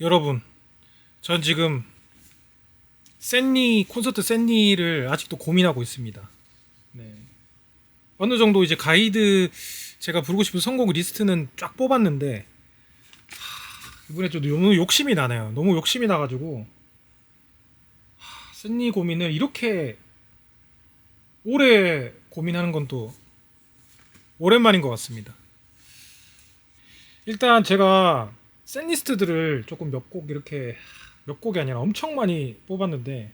여러분, 전 지금 샌니 콘서트 샌니를 아직도 고민하고 있습니다. 네. 어느 정도 이제 가이드 제가 부르고 싶은 선곡 리스트는 쫙 뽑았는데 하, 이번에 좀 너무 욕심이 나네요. 너무 욕심이 나가지고 하, 샌니 고민을 이렇게 오래 고민하는 건 또 오랜만인 것 같습니다. 일단 제가 샌 리스트들을 조금 몇 곡 이렇게 몇 곡이 아니라 엄청 많이 뽑았는데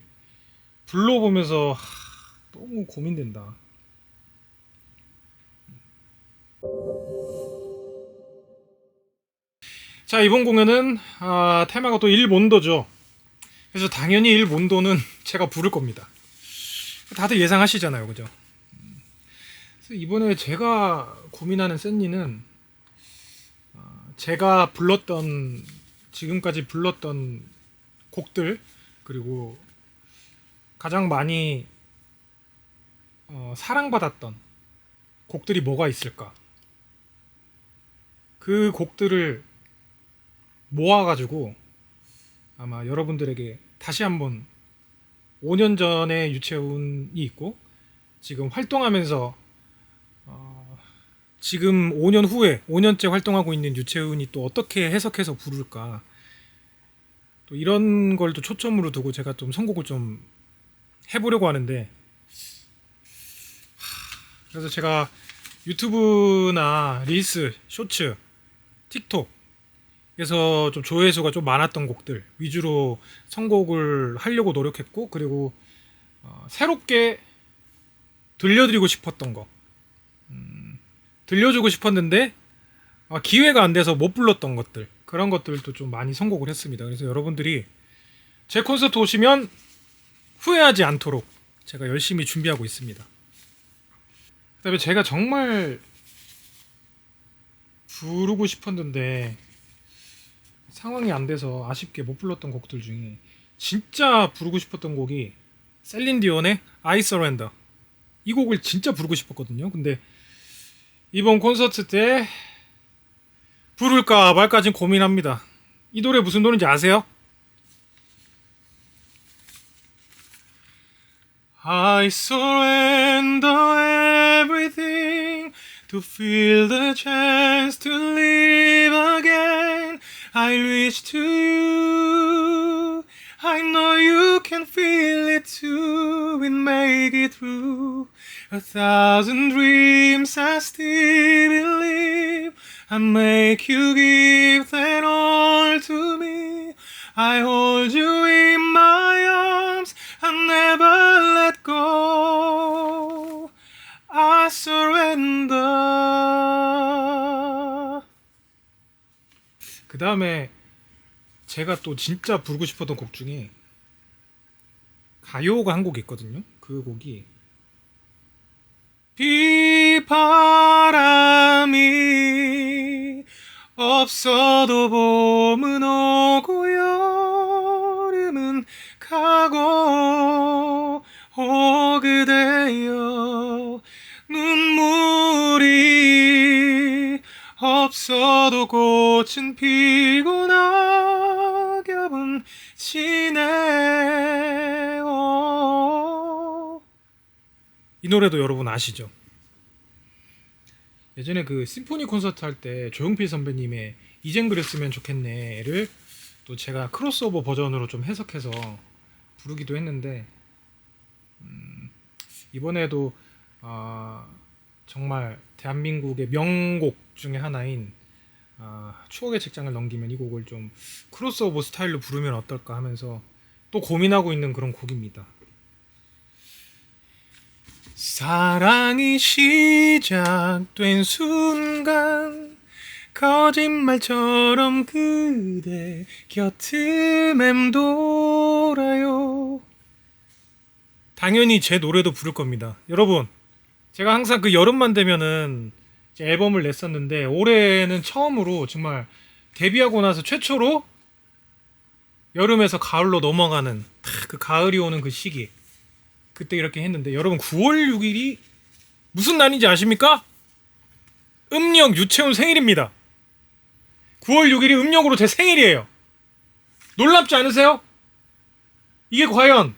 불러보면서 하, 너무 고민된다. 자 이번 공연은 아, 테마가 또 일본도죠. 그래서 당연히 일본도는 제가 부를 겁니다. 다들 예상하시잖아요, 그죠? 그래서 이번에 제가 고민하는 샌니는 어, 제가 불렀던 지금까지 불렀던 곡들 그리고 가장 많이 어, 사랑받았던 곡들이 뭐가 있을까? 그 곡들을 모아가지고 아마 여러분들에게 다시 한번 5년 전에 유채운이 있고 지금 활동하면서 어, 지금 5년 후에 5년째 활동하고 있는 유채운이 또 어떻게 해석해서 부를까? 또 이런 걸 또 초점으로 두고 제가 좀 선곡을 좀 해보려고 하는데 하, 그래서 제가 유튜브나 릴스, 쇼츠, 틱톡 그래서 좀 조회수가 좀 많았던 곡들 위주로 선곡을 하려고 노력했고 그리고 어, 새롭게 들려드리고 싶었던 거. 음, 들려주고 싶었는데 아, 기회가 안 돼서 못 불렀던 것들 그런 것들도 좀 많이 선곡을 했습니다. 그래서 여러분들이 제 콘서트 오시면 후회하지 않도록 제가 열심히 준비하고 있습니다. 그다음에 제가 정말 부르고 싶었는데 상황이 안 돼서 아쉽게 못 불렀던 곡들 중에 진짜 부르고 싶었던 곡이 셀린 디온의 I Surrender 이 곡을 진짜 부르고 싶었거든요. 근데 이번 콘서트 때 부를까 말까 지금 고민합니다. 이 노래 무슨 노래인지 아세요? I surrender everything to feel the chance to live again. I reach to you. I know you can feel it too and make it through. A thousand dreams I still believe. I make you give that all to me. I hold you in my arms. I never let go. I surrender. 그 다음에 제가 또 진짜 부르고 싶었던 곡 중에 가요가 한곡 있거든요. 그 곡이 비바람이 없어도 봄은 오고 여름은 가고 오 그대여 눈물이 없어도 꽃은 피고 낙 엽은 지네요 이 노래도 여러분 아시죠? 예전에 그 심포니 콘서트 할 때 조용필 선배님의 이젠 그랬으면 좋겠네를 또 제가 크로스오버 버전으로 좀 해석해서 부르기도 했는데 음, 이번에도 아, 정말 대한민국의 명곡 중에 하나인 아, 추억의 책장을 넘기면 이 곡을 좀 크로스오버 스타일로 부르면 어떨까 하면서 또 고민하고 있는 그런 곡입니다. 사랑이 시작된 순간 거짓말처럼 그대 곁을 맴돌아요. 당연히 제 노래도 부를 겁니다. 여러분, 제가 항상 그 여름만 되면은 앨범을 냈었는데 올해는 처음으로 정말 데뷔하고 나서 최초로 여름에서 가을로 넘어가는 탁그 가을이 오는 그 시기 그때 이렇게 했는데 여러분 9월 6일이 무슨 날인지 아십니까? 음력 유채운 생일입니다. 9월 6일이 음력으로 제 생일이에요. 놀랍지 않으세요? 이게 과연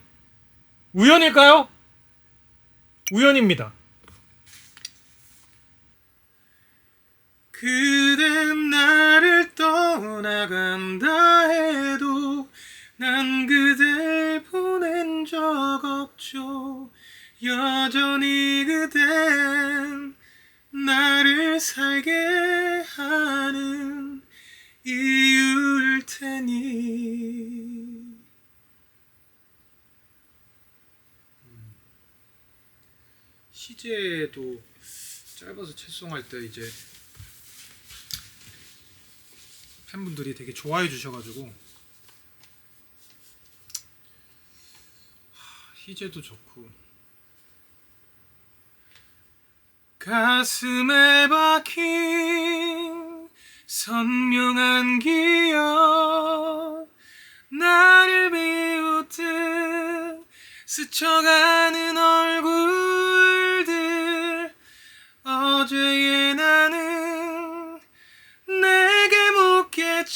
우연일까요? 우연입니다. 그댄 나를 떠나간다 해도 난 그댈 보낸 적 없죠. 여전히 그댄 나를 살게 하는 이유일 테니. 시제도 짧아서 채송할 때 이제 팬분들이 되게 좋아해 주셔가지고. 하, 희재도 좋고. 가슴에 박힌 선명한 기억 나를 비웃듯 스쳐가는 얼굴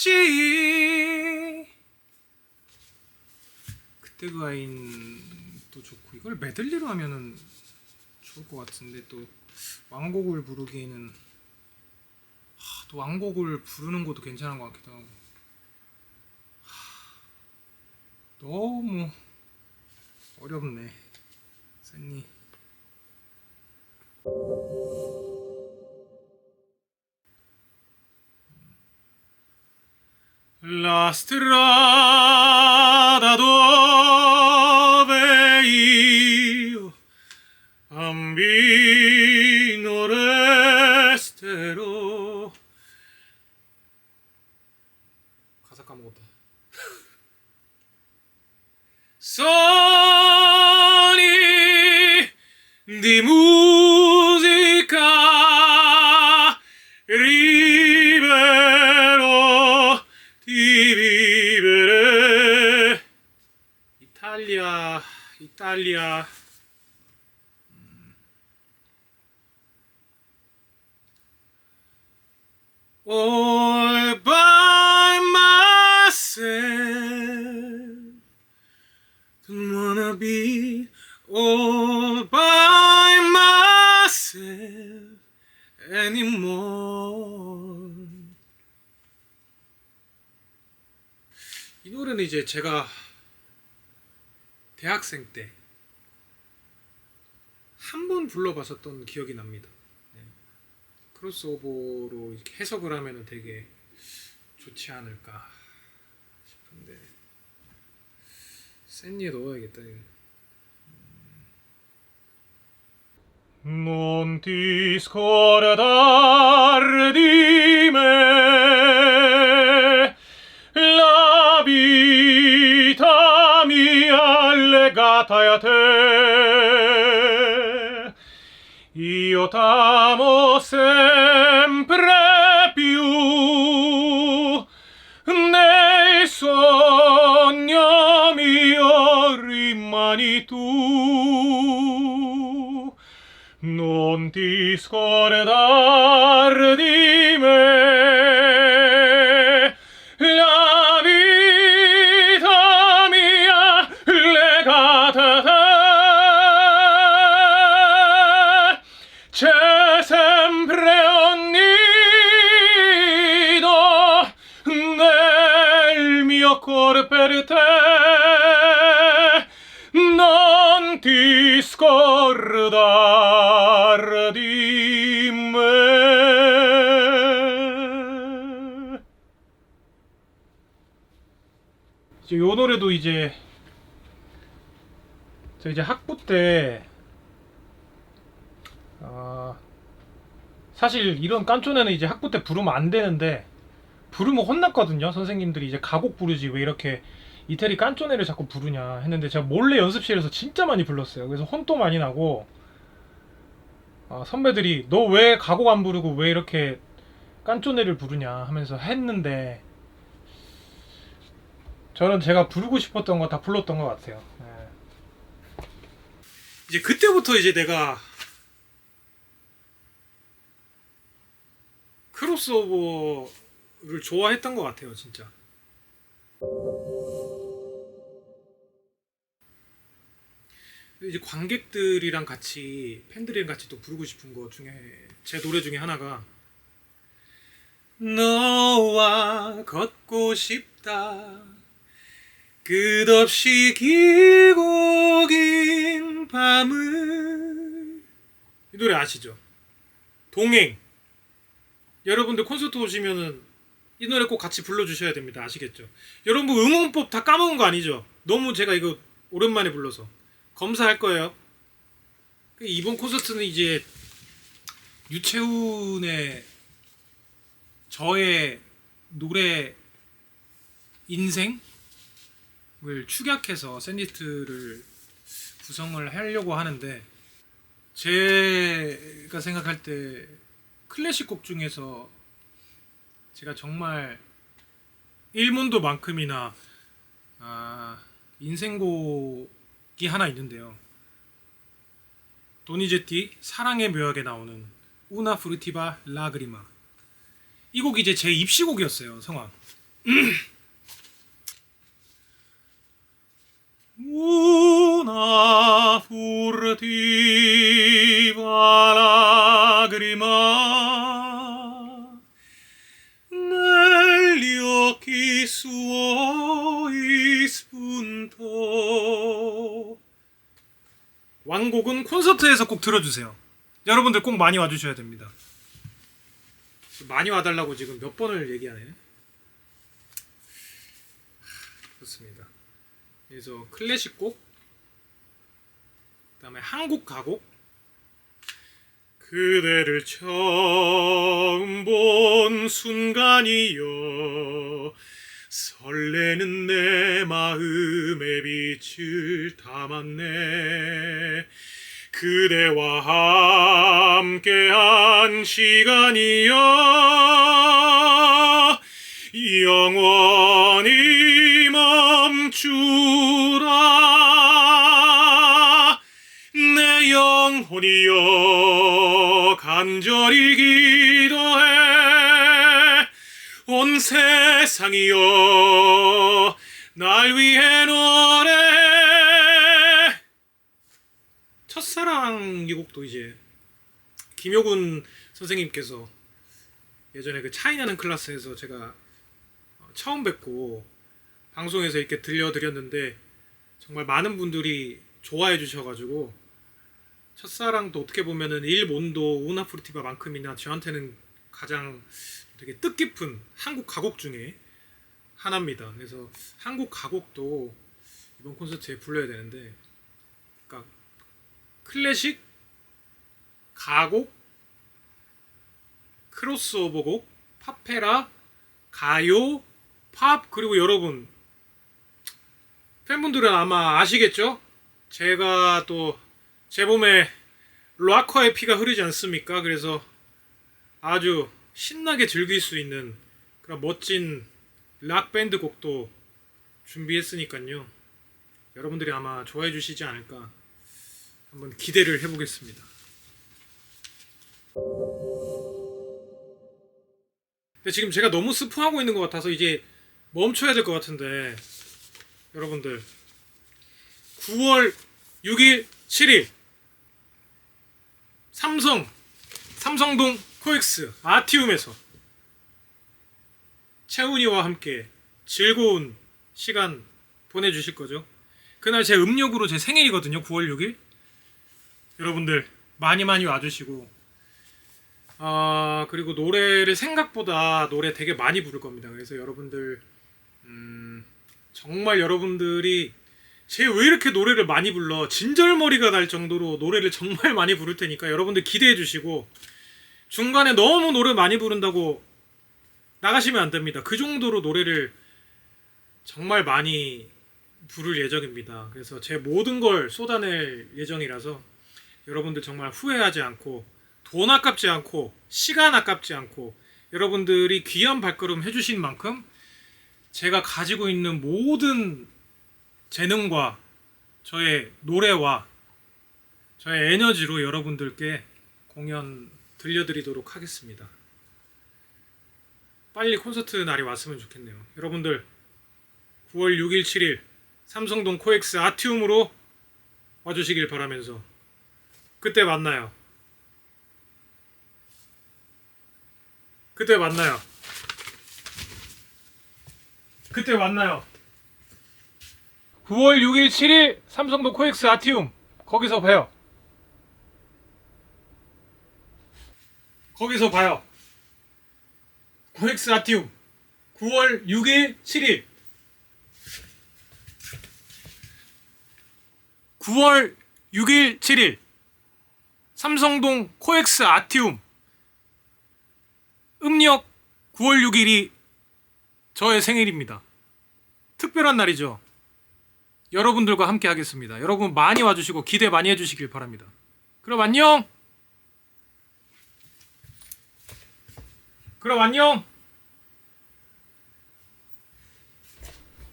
묻겠지. 그때 그 아인도 좋고 이걸 메들리로 하면은 좋을 것 같은데 또 왕곡을 부르기에는 하, 또 왕곡을 부르는 것도 괜찮은 것 같기도 하고. 하, 너무 어렵네 샌니 La strada dove io ambino resterò 가사 까먹었다 Soni di musica be all by myself anymore. 이 노래는 이제 제가 대학생 때 한 번 불러봤었던 기억이 납니다. 네. 크로스오버로 해석을 하면 되게 좋지 않을까 싶은데 센니에 넣어야겠다. 이거. Non ti scordare di me, la vita mia è legata a te. Io t'amo sempre di mani tu non ti scordar di me scordar di me. 요 노래도 이제 저 이제 학부 때 아, 사실 이런 깐초네는 이제 학부 때 부르면 안 되는데 부르면 혼났거든요. 선생님들이 이제 가곡 부르지 왜 이렇게 이태리 깐초네를 자꾸 부르냐 했는데 제가 몰래 연습실에서 진짜 많이 불렀어요. 그래서 혼도 많이 나고 아, 선배들이 너 왜 가곡 안 부르고 왜 이렇게 깐초네를 부르냐 하면서 했는데 저는 제가 부르고 싶었던 거 다 불렀던 것 같아요. 예. 이제 그때부터 이제 내가 크로스오버를 좋아했던 것 같아요, 진짜. 이제 관객들이랑 같이 팬들이랑 같이 또 부르고 싶은 거 중에 제 노래 중에 하나가 너와 걷고 싶다 끝없이 길고 긴 밤을 이 노래 아시죠? 동행 여러분들 콘서트 오시면은 이 노래 꼭 같이 불러주셔야 됩니다 아시겠죠? 여러분 뭐 응원법 다 까먹은 거 아니죠? 너무 제가 이거 오랜만에 불러서 검사할 거예요. 그 이번 콘서트는 이제 유채훈의 저의 노래 인생을 축약해서 샌디스트를 구성을 하려고 하는데 제가 생각할 때 클래식 곡 중에서 제가 정말 일몬도만큼이나 아, 인생곡 이 하나 있는데요. 도니제티 사랑의 묘약에 나오는 우나 프루티바 라그리마 이 곡이 이제 제 입시곡이었어요 성악 Una furtiva lagrima 완곡은 콘서트에서 꼭 들어주세요. 여러분들 꼭 많이 와주셔야 됩니다. 많이 와달라고 지금 몇 번을 얘기하네. 좋습니다. 그래서 클래식 곡, 그다음에 한국 가곡, 그대를 처음 본 순간이여 설레는 내 마음에 빛을 담았네. 그대와 함께한 시간이여 영원히 멈추라. 내 영혼이여 세상이여 날 위해 노래해 첫사랑 이 곡도 이제 김효군 선생님께서 예전에 그 차이나는 클래스에서 제가 어, 처음 뵙고 방송에서 이렇게 들려드렸는데 정말 많은 분들이 좋아해 주셔가지고 첫사랑도 어떻게 보면은 일몬도 우나프르티바만큼이나 저한테는 가장 되게 뜻깊은 한국 가곡 중에 하나입니다. 그래서 한국 가곡도 이번 콘서트에 불러야 되는데, 그러니까 클래식, 가곡, 크로스오버곡, 팝페라, 가요, 팝 그리고 여러분 팬분들은 아마 아시겠죠? 제가 또 제 몸에 락커의 피가 흐르지 않습니까? 그래서 아주 신나게 즐길 수 있는 그런 멋진 락 밴드 곡도 준비했으니까요. 여러분들이 아마 좋아해 주시지 않을까 한번 기대를 해보겠습니다. 근데 지금 제가 너무 스포하고 있는 것 같아서 이제 멈춰야 될 것 같은데 여러분들 9월 6일 7일 삼성 삼성동 코엑스 아티움에서 채훈이와 함께 즐거운 시간 보내주실 거죠. 그날 제 음력으로 제 생일이거든요. 9월 6일. 여러분들 많이 많이 와주시고 아 그리고 노래를 생각보다 노래 되게 많이 부를 겁니다. 그래서 여러분들 음, 정말 여러분들이 쟤 왜 이렇게 노래를 많이 불러 진절머리가 날 정도로 노래를 정말 많이 부를 테니까 여러분들 기대해 주시고 중간에 너무 노래 많이 부른다고 나가시면 안 됩니다. 그 정도로 노래를 정말 많이 부를 예정입니다. 그래서 제 모든 걸 쏟아낼 예정이라서 여러분들 정말 후회하지 않고 돈 아깝지 않고 시간 아깝지 않고 여러분들이 귀한 발걸음 해주신 만큼 제가 가지고 있는 모든 재능과 저의 노래와 저의 에너지로 여러분들께 공연 들려드리도록 하겠습니다. 빨리 콘서트 날이 왔으면 좋겠네요. 여러분들 9월 6일 7일 삼성동 코엑스 아티움으로 와주시길 바라면서 그때 만나요. 그때 만나요. 그때 만나요. 9월 6일 7일 삼성도 코엑스 아티움 거기서 봐요. 거기서 봐요. 코엑스 아티움 9월 6일 7일 9월 6일 7일 삼성동 코엑스 아티움 음력 9월 6일이 저의 생일입니다. 특별한 날이죠. 여러분들과 함께 하겠습니다. 여러분 많이 와주시고 기대 많이 해주시길 바랍니다. 그럼 안녕! 그럼 안녕!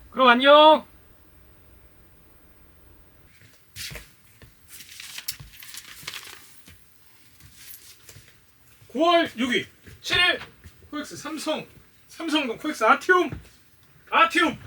그럼 안녕! (9월 6일) (7일) 코엑스 삼성 삼성동 코엑스 아티움 아티움